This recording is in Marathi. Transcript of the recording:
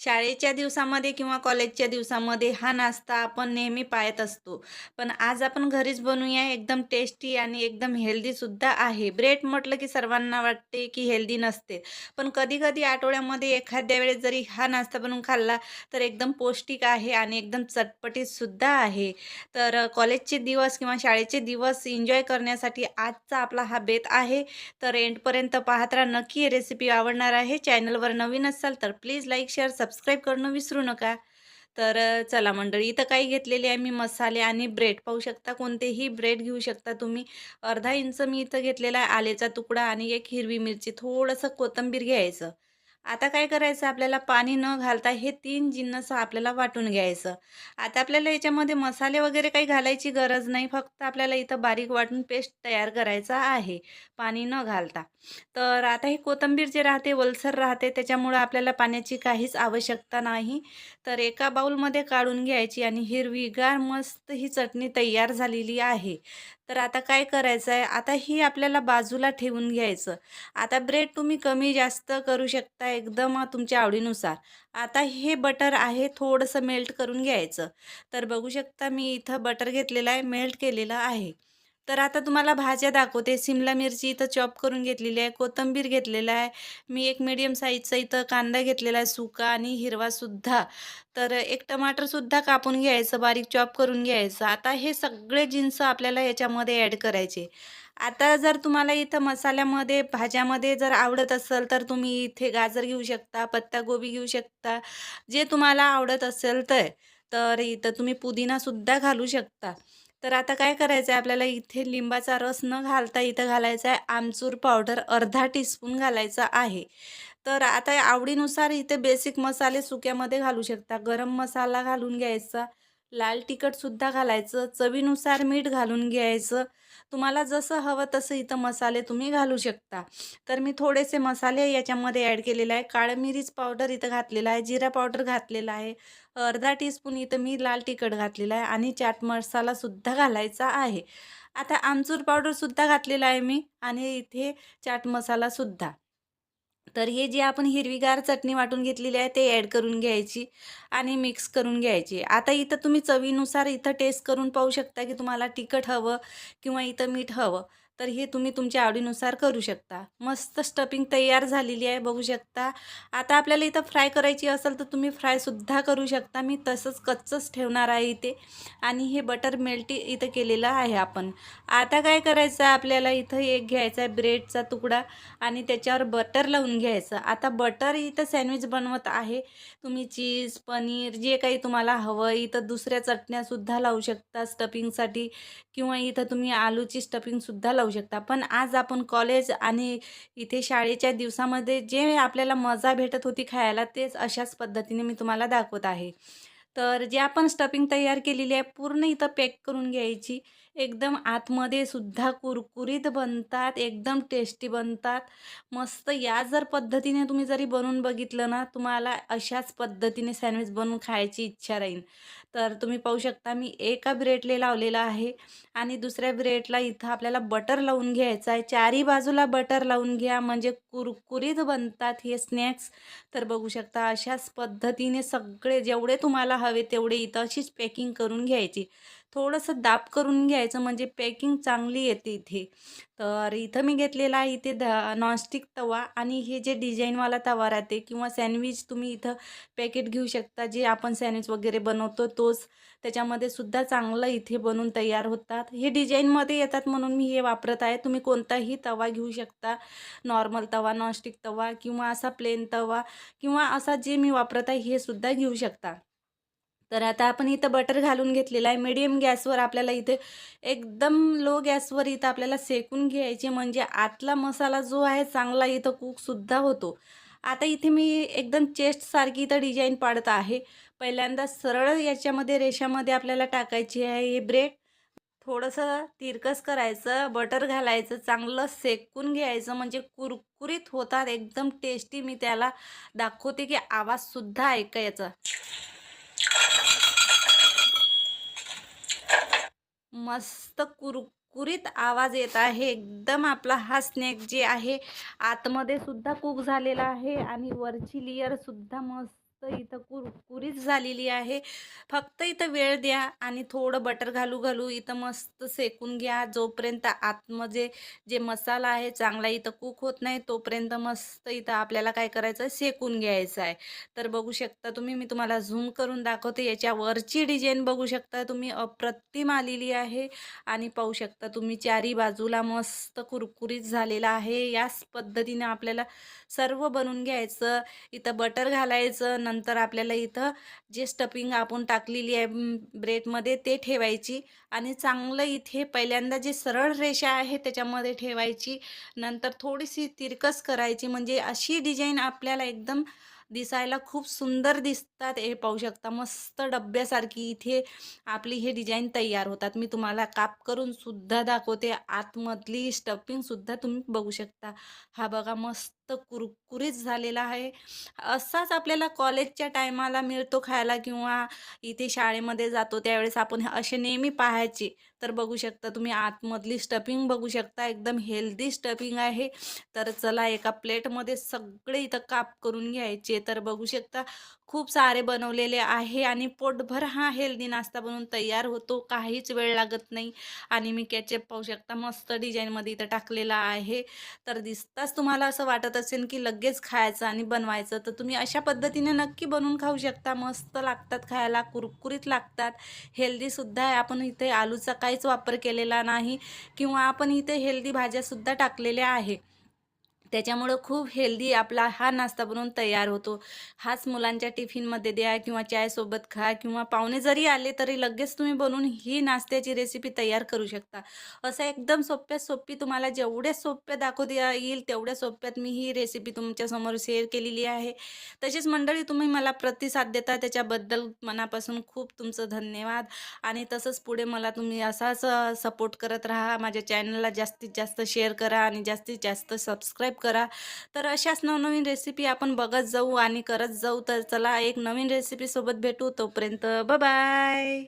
शाळेच्या दिवसामध्ये किंवा कॉलेजच्या दिवसामध्ये हा नाश्ता आपण नेहमी पाळत असतो. पण आज आपण घरीच बनवूया. एकदम टेस्टी आणि एकदम हेल्दीसुद्धा आहे. ब्रेड म्हटलं की सर्वांना वाटते की हेल्दी नसते. पण कधी कधी आठवड्यामध्ये एखाद्या वेळेस जरी हा नाश्ता बनवून खाल्ला तर एकदम पौष्टिक आहे आणि एकदम चटपटीतसुद्धा आहे. तर कॉलेजचे दिवस किंवा शाळेचे दिवस एन्जॉय करण्यासाठी आजचा आपला हा बेत आहे. तर एंडपर्यंत पाहत राहा. नक्की रेसिपी आवडणार आहे. चॅनलवर नवीन असाल तर प्लीज लाईक शेअर सबस्क्राईब करणं विसरू नका. तर चला मंडळी इथं काही घेतलेले आहे मी मसाले आणि ब्रेड पाहू शकता कोणतेही ब्रेड घेऊ शकता तुम्ही. अर्धा इंच मी इथं घेतलेला आहे आलेचा तुकडा आणि एक हिरवी मिरची. थोडंसं कोथिंबीर घ्यायचं. आता काय करायचं? आपल्याला पाणी न घालता हे तीन जिन्नस आपल्याला वाटून घ्यायचं. आता आपल्याला याच्यामध्ये मसाले वगैरे काही घालायची गरज नाही. फक्त आपल्याला इथं बारीक वाटून पेस्ट तयार करायचा आहे पाणी न घालता. तर आता हे कोथिंबीर जे राहते वलसर राहते त्याच्यामुळं आपल्याला पाण्याची काहीच आवश्यकता नाही. तर एका बाऊलमध्ये काढून घ्यायची आणि हिरवीगार मस्त ही चटणी तयार झालेली आहे. तर आता काय करायचं आहे? आता ही आपल्याला बाजूला ठेवून घ्यायचं. आता ब्रेड तुम्ही कमी जास्त करू शकता एकदम तुमच्या आवडीनुसार. आता हे बटर आहे थोडंसं मेल्ट करून घ्यायचं. तर बघू शकता मी इथं बटर घेतलेलं आहे मेल्ट केलेलं आहे. तर आता तुम्हाला भाज्या दाखवते. सिमला मिरची इथं चॉप करून घेतलेली आहे. कोथिंबीर घेतलेला आहे. मी एक मीडियम साईजचा इथं कांदा घेतलेला आहे सुका आणि हिरवासुद्धा तर एक टमाटरसुद्धा कापून घ्यायचं बारीक चॉप करून घ्यायचं. आता हे सगळे जिन्स आपल्याला याच्यामध्ये ॲड करायचे. आता जर तुम्हाला इथं मसाल्यामध्ये भाज्यामध्ये जर आवडत असेल तर तुम्ही इथे गाजर घेऊ शकता पत्तागोबी घेऊ शकता. जे तुम्हाला आवडत असेल तर. तर इथं तुम्ही पुदिनासुद्धा घालू शकता. तर आता काय करायचं आहे आपल्याला इथे लिंबाचा रस न घालता इथं घालायचा आहे आमचूर पावडर अर्धा टीस्पून घालायचा आहे. तर आता आवडीनुसार इथे बेसिक मसाले सुक्यामध्ये घालू शकता. गरम मसाला घालून घ्यायचा. लाल तिखटसुद्धा घालायचं चवीनुसार मीठ घालून घ्यायचं. तुम्हाला जसं हवं तसं इथं मसाले तुम्ही घालू शकता. तर मी थोडेसे मसाले याच्यामध्ये ॲड केलेले आहे. काळं मिरीच पावडर इथं घातलेला आहे जिरा पावडर घातलेला आहे. अर्धा टीस्पून इथं मी लाल तिखट घातलेला आहे आणि चाट मसालासुद्धा घालायचा आहे. आता आमचूर पावडरसुद्धा घातलेला आहे मी आणि इथे चाट मसालासुद्धा तर हे जे आपण हिरवीगार चटणी वाटून घेतलेली आहे ते ॲड करून घ्यायची आणि मिक्स करून घ्यायची. आता इथं तुम्ही चवीनुसार इथं टेस्ट करून पाहू शकता की तुम्हाला तिखट हवं किंवा इथं मीठ हवं. तर हे तुम्ही तुमच्या आवडीनुसार करू शकता. मस्त स्टफिंग तयार झालेली आहे बघू शकता. आता आपल्याला इथं फ्राय करायची असेल तर तुम्ही फ्रायसुद्धा करू शकता. मी तसंच कच्चंच ठेवणार आहे इथे. आणि हे बटर मेल्टी इथं केलेलं आहे आपण. आता काय करायचं आहे आपल्याला? इथं एक घ्यायचा आहे ब्रेडचा तुकडा आणि त्याच्यावर बटर लावून घ्यायचं. आता बटर इथं सँडविच बनवत आहे. तुम्ही चीज पनीर जे काही तुम्हाला हवं इथं दुसऱ्या चटण्यासुद्धा लावू शकता स्टफिंगसाठी किंवा इथं तुम्ही आलूची स्टफिंगसुद्धा लावू शकता. पण आज आपण कॉलेज आणि इथे शाळेच्या दिवसामध्ये जे आपल्याला मजा भेटत होती खायला तेच अशाच पद्धतीने मी तुम्हाला दाखवत आहे. तर जे आपण स्टफिंग तयार केलेली आहे पूर्ण इथं पॅक करून घ्यायची. एकदम आतमध्ये सुद्धा कुरकुरीत बनतात एकदम टेस्टी बनतात. मस्त या जर पद्धतीने तुम्ही जरी बनवून बघितलं ना तुम्हाला अशाच पद्धतीने सँडविच बनवून खायची इच्छा राहील. तर तुम्ही पाहू शकता मी एका ब्रेडले लावलेला आहे आणि दुसऱ्या ब्रेडला इथं आपल्याला बटर लावून घ्यायचं आहे. चारी बाजूला बटर लावून घ्या म्हणजे कुरकुरीत बनतात हे स्नॅक्स. तर बघू शकता अशाच पद्धतीने सगळे जेवढे तुम्हाला हवे तेवढे इथं अशीच पॅकिंग करून घ्यायची. थोडंसं दाब करून घ्यायचं म्हणजे पॅकिंग चांगली येते इथे. तर इथं मी घेतलेला आहे इथे ध नॉनस्टिक तवा आणि हे जे डिझाईनवाला तवा राहते किंवा सँडविच तुम्ही इथं पॅकेट घेऊ शकता जे आपण सँडविच वगैरे बनवतो तोच त्याच्यामध्ये सुद्धा चांगलं इथे बनून तयार होतात. हे डिझाईनमध्ये येतात म्हणून मी हे वापरत आहे. तुम्ही कोणताही तवा घेऊ शकता नॉर्मल तवा नॉनस्टिक तवा किंवा असा प्लेन तवा किंवा असा जे मी वापरत आहे हे सुद्धा घेऊ शकता. तर आता आपण इथं बटर घालून घेतलेलं आहे. मिडियम गॅसवर आपल्याला इथे एकदम लो गॅसवर इथं आपल्याला सेकून घ्यायचे म्हणजे आतला मसाला जो आहे चांगला इथं कुकसुद्धा होतो. आता इथे मी एकदम चेस्टसारखी इथं डिझाईन पाडत आहे. पहिल्यांदा सरळ याच्यामध्ये रेषामध्ये आपल्याला टाकायची आहे हे ब्रेड थोडंसं तिरकस करायचं बटर घालायचं चांगलं सेकून घ्यायचं म्हणजे कुरकुरीत होतात. एकदम टेस्टी मी त्याला दाखवते की आवाजसुद्धा ऐकायचा. मस्त कुरकुरीत आवाज येत आहे. एकदम आपला हा स्नॅक जे आहे आतमध्ये सुद्धा कुक झालेला आहे आणि वरची लेयर सुद्धा मस्त फक्त इथं कुरकुरीत झालेली आहे. फक्त इथं वेळ द्या आणि थोडं बटर घालू-घालू इथं मस्त शेकून घ्या. जोपर्यंत आतमध्ये जे मसाला आहे चांगला इथं कुक होत नाही, तोपर्यंत मस्त इथं आपल्याला काय करायचं आहे, शेकून घ्यायचं आहे. तर बघू शकता तुम्ही, मी तुम्हाला झूम करून दाखवते. याच्या वरची बघू शकता तुम्ही, अप्रतिम आलेली आहे आणि पाहू शकता तुम्ही चारी बाजूला मस्त कुरकुरीत झालेला आहे. याच पद्धतीने आपल्याला सर्व बनवून घ्यायचं. इथं बटर घालायचं, नंतर आपल्याला इथं जे स्टफिंग आपण टाकलेली आहे ब्रेडमध्ये ते ठेवायची आणि चांगलं इथे पहिल्यांदा जी सरळ रेषा आहे त्याच्यामध्ये ठेवायची. नंतर थोडीशी तिरकस करायची म्हणजे अशी डिझाईन आपल्याला एकदम दिसायला खूप सुंदर दिसतात. हे पाहू शकता मस्त डब्यासारखी इथे आपली हे डिझाईन तयार होतात. मी तुम्हाला काप करून सुद्धा दाखवते. आतमधली स्टफिंगसुद्धा तुम्ही बघू शकता. हा बघा मस्त कुरकुरीत झालेला आहे. असाच आपल्याला कॉलेजच्या टायमाला मिळतो खायला किंवा इथे शाळेमध्ये जातो त्यावेळेस आपण असे नेहमी पाहायचे. तर बघू शकता तुम्ही आतमधली स्टफिंग बघू शकता. एकदम हेल्दी स्टफिंग आहे. तर चला एका प्लेटमध्ये सगळे इथं काप करून घ्यायचे. तर बघू शकता खूप सारे बनवलेले आहे आणि पोटभर हा हेल्दी नाश्ता बनवून तयार होतो. काहीच वेळ लागत नाही आणि मी केचप पाहू शकता मस्त डिझाईनमध्ये इथं टाकलेला आहे. तर दिसताच तुम्हाला असं वाटत असेल की लगेच खायचं आणि बनवायचं. तर तुम्ही अशा पद्धतीने नक्की बनवून खाऊ शकता. मस्त लागतात खायला, कुरकुरीत लागतात. हेल्दीसुद्धा आहे. आपण इथे आलूचा काहीच वापर केलेला नाही किंवा आपण इथे हेल्दी भाज्यासुद्धा टाकलेल्या आहे. त्याच्यामुळं खूप हेल्दी आपला हा नाश्ता बनवून तयार होतो. हाच मुलांच्या टिफिनमध्ये द्या किंवा चायसोबत खा किंवा पाहुणे जरी आले तरी लगेच तुम्ही बनवून ही नाश्त्याची रेसिपी तयार करू शकता. असं एकदम सोप्यात सोपी तुम्हाला जेवढ्या सोप्या दाखवता येईल तेवढ्या सोप्यात मी ही रेसिपी तुमच्यासमोर शेअर केलेली आहे. तसेच मंडळी तुम्ही मला प्रतिसाद देता त्याच्याबद्दल मनापासून खूप तुमचं धन्यवाद आणि तसंच पुढे मला तुम्ही असाच सपोर्ट करत राहा. माझ्या चॅनलला जास्तीत जास्त शेअर करा आणि जास्तीत जास्त सबस्क्राईब करा. तर अशाच नवनवीन रेसिपी आपण बघत जाऊ आणि करत जाऊ. तर चला एक नवीन रेसिपीसोबत भेटू. तोपर्यंत बाय बाय.